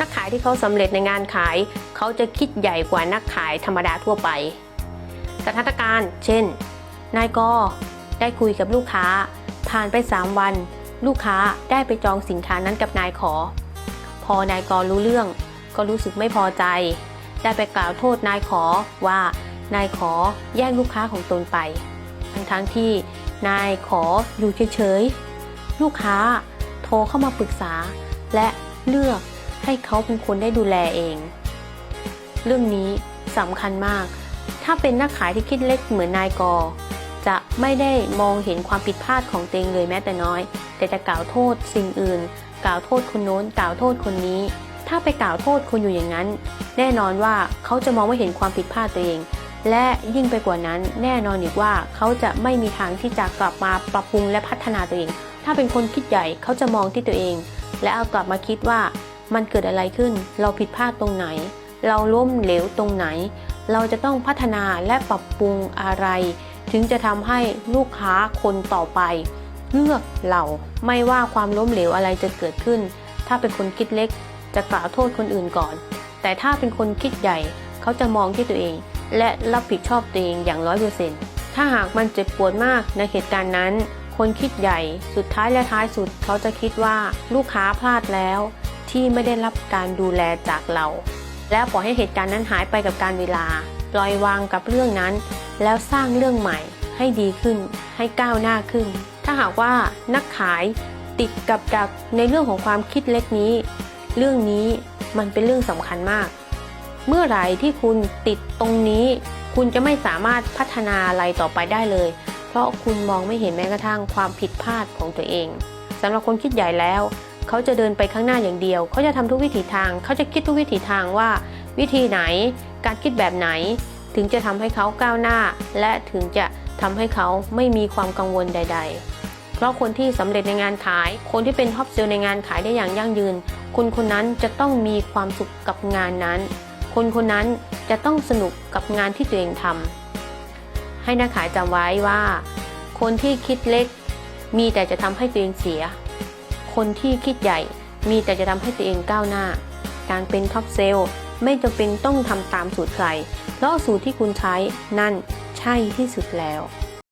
นักขายที่เขาสำเร็จในงานขาย เขาจะคิดใหญ่กว่านักขายธรรมดาทั่วไป สถานการณ์ เช่น นายกได้คุยกับลูกค้า ผ่านไป 3 วัน ลูกค้าได้ไปจองสินค้านั้นกับนายขอ พอนายกรู้เรื่อง ก็รู้สึกไม่พอใจ ได้ไปกล่าวโทษนายขอว่านายขอแย่งลูกค้าของตนไป ทั้งทั้งที่นายขออยู่เฉยๆ ลูกค้าโทรเข้ามาปรึกษา และเลือก ให้เขาเป็นคนได้ดูแลเอง เรื่องนี้สำคัญมาก ถ้าเป็นนักขายที่คิดเล็กเหมือนนายกอ จะไม่ได้มองเห็นความผิดพลาดของตัวเองเลยแม้แต่น้อย แต่จะกล่าวโทษสิ่งอื่น กล่าวโทษคนโน้น กล่าวโทษคนนี้ ถ้าไปกล่าวโทษคนอยู่อย่างนั้น แน่นอนว่าเขาจะมองไม่เห็นความผิดพลาดตัวเองและยิ่งไปกว่านั้นแน่นอนอีกว่าเขาจะไม่มีทางที่จะกลับมาปรับปรุงและพัฒนาตัวเอง ถ้าเป็นคนคิดใหญ่เขาจะมองที่ตัวเอง และเอากลับมาคิดว่า มันเกิดอะไรขึ้น เราผิดพลาดตรงไหน เราล้มเหลวตรงไหน เราจะต้องพัฒนาและปรับปรุงอะไร ถึงจะทำให้ลูกค้าคนต่อไป เลือกเราไม่ว่าความล้มเหลวอะไรจะเกิดขึ้น ถ้าเป็นคนคิดเล็ก จะกล่าวโทษคนอื่นก่อน แต่ถ้าเป็นคนคิดใหญ่เขาจะมองที่ตัวเอง และรับผิดชอบตัวเองอย่างร้อยเปอร์เซ็นต์ถ้าหากมันเจ็บปวดมากในเหตุการณ์นั้น คนคิดใหญ่ สุดท้ายและท้ายสุดเขาจะคิดว่าลูกค้าพลาดแล้ว ที่ไม่ได้รับการดูแลจากเรา และปล่อยให้เหตุการณ์นั้นหายไปกับการเวลาปล่อยวางกับเรื่องนั้น แล้วสร้างเรื่องใหม่ให้ดีขึ้น ให้ก้าวหน้าขึ้น ถ้าหากว่านักขายติดกับดักในเรื่องของความคิดเล็กนี้ เรื่องนี้มันเป็นเรื่องสำคัญมาก เมื่อไหร่ที่คุณติดตรงนี้ คุณจะไม่สามารถพัฒนาอะไรต่อไปได้เลย เพราะคุณมองไม่เห็นแม้กระทั่งความผิดพลาดของตัวเองสำหรับคนคิดใหญ่แล้ว เขาจะเดินไปข้างหน้าอย่างเดียว เขาจะทำทุกวิถีทาง เขาจะคิดทุกวิถีทางว่า วิธีไหน การคิดแบบไหน ถึงจะทำให้เขาก้าวหน้า และถึงจะทำให้เขาไม่มีความกังวลใด ๆ เพราะคนที่สำเร็จในงานขาย คนที่เป็นท็อปเซลในงานขายได้อย่างยั่งยืน คนคนนั้นจะต้องมีความสุขกับงานนั้น คนคนนั้นจะต้องสนุกกับงานที่ตัวเองทำให้นักขายจำไว้ว่า คนที่คิดเล็ก มีแต่จะทำให้ตัวเองเสีย คนที่คิดใหญ่ มีแต่จะทำให้ตัวเองก้าวหน้า การเป็นท็อปเซลล์ไม่จำเป็นต้องทำตามสูตรใคร เพราะสูตรที่คุณใช้นั่นใช่ที่สุดแล้ว